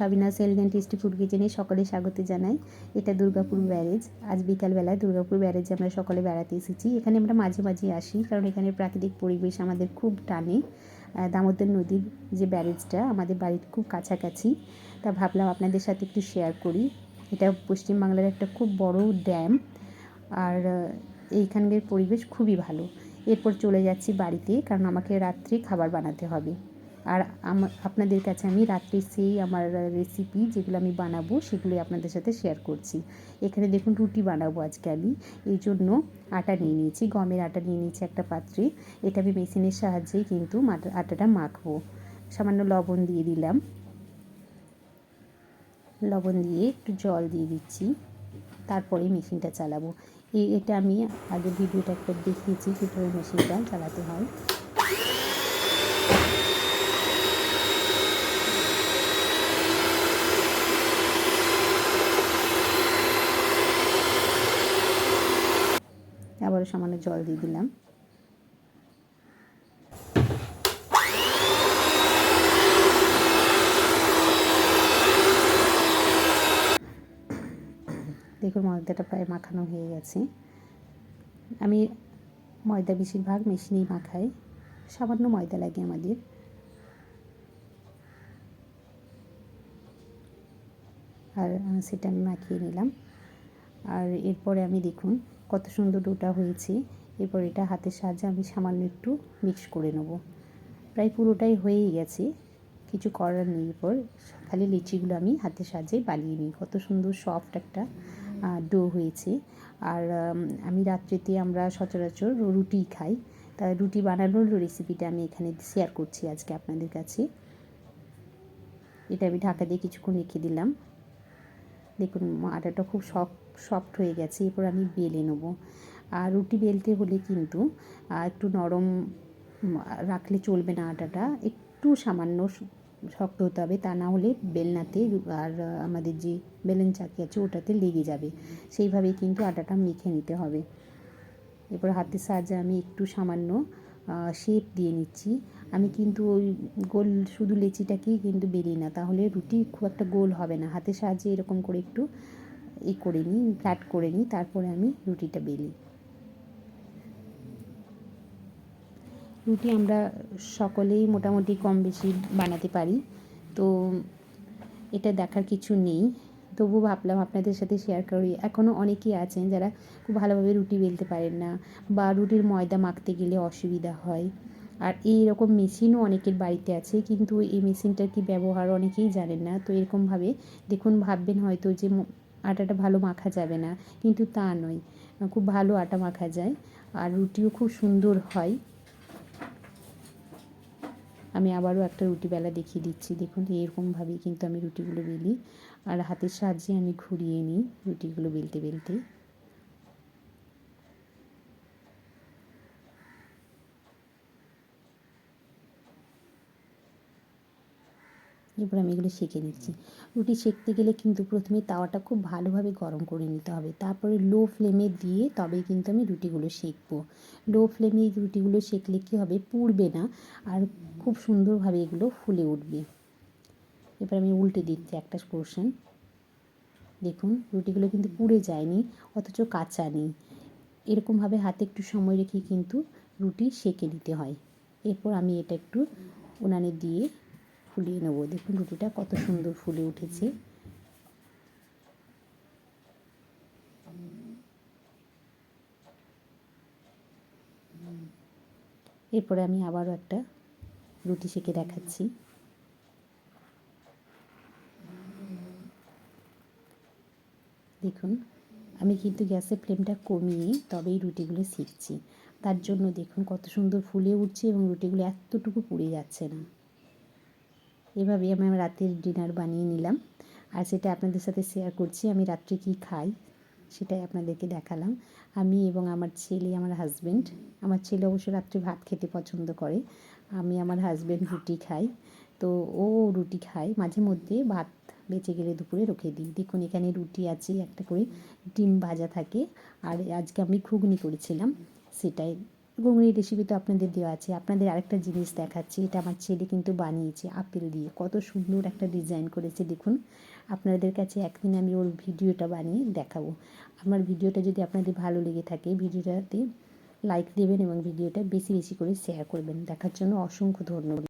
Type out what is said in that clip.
সাবিনা সেল and tasty food কিচেনে সকলে স্বাগত জানাই। এটা দুর্গাপুর ব্যারেজ। আজ বিকালবেলায় দুর্গাপুর ব্যারেজে আমরা সকলে বেড়াতে এসেছি। এখানে আমরা মাঝে মাঝে আসি, কারণ এখানে প্রাকৃতিক পরিবেশ আমাদের খুব টানে। দামোদর নদীর যে ব্যারেজটা আমাদের বাড়ির খুব কাছাকাছি। তা ভাবলাম আপনাদের সাথে একটু শেয়ার করি। এটা পশ্চিমবাংলার একটা খুব বড় ড্যাম আর এইখানকার পরিবেশ খুবই ভালো। এরপর চলে যাচ্ছি বাড়িতে, কারণ আমাকে রাত্রে খাবার বানাতে হবে। আর আপনাদের কাছে আমি রাত্রে সেই আমার রেসিপি যেগুলো আমি বানাবো, সেগুলোই আপনাদের সাথে শেয়ার করছি। এখানে দেখুন রুটি বানাবো আজকে আমি। এই জন্য আটা নিয়ে নিয়েছি, গমের আটা নিয়ে নিয়েছি একটা পাত্রে। এটা আমি মেশিনের সাহায্যেই কিন্তু আটাটা মাখবো। সামান্য লবণ দিয়ে দিলাম। লবণ দিয়ে একটু জল দিয়ে দিচ্ছি। তারপরে মেশিনটা চালাবো। এটা আমি আগে ভিডিওটা একটা দেখিয়েছি, কীভাবে মেশিনটা চালাতে হয়। আবারও সামান্য জল দিয়ে দিলাম। দেখুন, ময়দাটা প্রায় মাখানো হয়ে গেছে। আমি ময়দা বেশিরভাগ মেশিনেই মাখাই, সামান্য ময়দা লাগে আমাদের। আর সেটা আমি মাখিয়ে নিলাম। আর এরপরে আমি দেখুন কত সুন্দর ডোটা হয়েছে। এরপর এটা হাতের সাহায্যে আমি সামান্য একটু মিক্স করে নেব। প্রায় পুরোটাই হয়েই গেছে। কিছু করার নেই এরপর। খালি লিচিগুলো আমি হাতের সাহায্যে বানিয়ে নিই। কত সুন্দর সফট একটা ডো হয়েছে। আর, আমি রাত্রিতে আমরা সচরাচর রুটি খাই। তা রুটি বানানোর রেসিপিটা আমি এখানে শেয়ার করছি আজকে আপনাদের কাছে। এটা আমি ঢাকা দিয়ে কিছুক্ষণ রেখে দিলাম। দেখুন, আটাটা খুব সফট সফট হয়ে গেছে, এরপর আমি বেলে নেব। আর রুটি বেলতে হলে কিন্তু একটু নরম রাখলে চলবে না আটাটা, একটু সামান্য শক্ত হতে হবে, তা না হলে বেলনাতে আর, আমাদের যে বেলেন চাকি আছে, ওটাতে লেগে যাবে। সেইভাবেই কিন্তু আটাটা মেখে নিতে হবে। এরপর হাতের সাহায্যে আমি একটু সামান্য শেপ দিয়ে নিচ্ছি। আমি কিন্তু ওই গোল শুধু লেচিটাকেই কিন্তু বেলি না, তাহলে রুটি খুব একটা গোল হবে না। হাতের সাহায্যে এরকম করে একটু ই করে নিই ফ্ল্যাট করে নিই, তারপরে আমি রুটিটা বেলি রুটি আমরা সকলেই মোটামুটি কম বেশি বানাতে পারি, তো এটা দেখার কিছু নেই। তবু ভাবলাম আপনাদের সাথে শেয়ার করি। এখনও অনেকেই আছেন যারা খুব ভালোভাবে রুটি বেলতে পারেন না বা রুটির ময়দা মাখতে গেলে অসুবিধা হয়। আর এই রকম মেশিনও অনেকের বাড়িতে আছে, কিন্তু এই মেশিনটার কি ব্যবহার অনেকেই জানেন না। তো এরকমভাবে দেখুন, ভাববেন হয়তো যে আটাটা ভালো মাখা যাবে না। কিন্তু তা নয়, খুব ভালো আটা মাখা যায় আর রুটিও খুব সুন্দর হয়। আমি আবারও একটা রুটি বেলা দেখিয়ে দিচ্ছি। দেখুন এরকমভাবেই কিন্তু আমি রুটিগুলো বেলি। আর হাতের সাহায্যে আমি ঘুরিয়ে নিই রুটিগুলো বেলতে বেলতে। এরপর আমি এগুলো সেঁকে নিচ্ছি। রুটি সেঁকতে গেলে কিন্তু প্রথমে তাওয়াটা খুব ভালোভাবে গরম করে নিতে হবে। তারপরে লো ফ্লেমে দিয়ে তবেই কিন্তু আমি রুটিগুলো সেঁকবো। লো ফ্লেমে রুটিগুলো সেঁকলে কী হবে? পুড়বে না আর খুব সুন্দরভাবে এগুলো ফুলে উঠবে। এবার আমি উল্টে দিচ্ছি একটা পোর্শন দেখুন, রুটিগুলো কিন্তু পুড়ে যায়নি, অথচ কাঁচা নেই। এরকমভাবে হাতে একটু সময় রেখে কিন্তু রুটি সেঁকে নিতে হয়। এরপর আমি এটা একটু উনানে দিয়ে ফুলিয়ে নেব। দেখুন রুটিটা কত সুন্দর ফুলে উঠেছে। এরপরে আমি আবারও একটা রুটি সেঁকে দেখাচ্ছি। দেখুন, আমি কিন্তু গ্যাসের ফ্লেমটা কমিয়ে তবেই রুটিগুলো শিখছি তার জন্য দেখুন কত সুন্দর ফুলে উঠছে এবং রুটিগুলো এতটুকু পুড়ে যাচ্ছে না। এভাবে আমি আমার রাতের ডিনার বানিয়ে নিলাম। আর সেটা আপনাদের সাথে শেয়ার করছি, আমি রাত্রে কী খাই সেটাই আপনাদেরকে দেখালাম। আমি এবং আমার ছেলে, আমার হাজব্যান্ড আমার ছেলে অবশ্য রাত্রে ভাত খেতে পছন্দ করে, আমি আমার হাজব্যান্ড রুটি খাই। তো ও রুটি খায়, মাঝে মধ্যে ভাত বেঁচে গেলে দুপুরে রেখে দিই। দেখুন, এখানে রুটি আছে, একটা করে ডিম ভাজা থাকে। আর আজকে আমি ঘুগনি করেছিলাম, সেটাই এই রেসিপি তো আপনাদের দেওয়া আছে। আপনাদের আরেকটা জিনিস দেখাচ্ছি, এটা আমার ছেলে কিন্তু বানিয়েছে আপেল দিয়ে। কত সুন্দর একটা ডিজাইন করেছে, দেখুন। আপনাদের কাছে একদিন আমি ওর ভিডিওটা বানিয়ে দেখাবো। আমার ভিডিওটা যদি আপনাদের ভালো লেগে থাকে, ভিডিওটাতে লাইক দেবেন এবং ভিডিওটা বেশি বেশি করে শেয়ার করবেন। দেখার জন্য অসংখ্য ধন্যবাদ।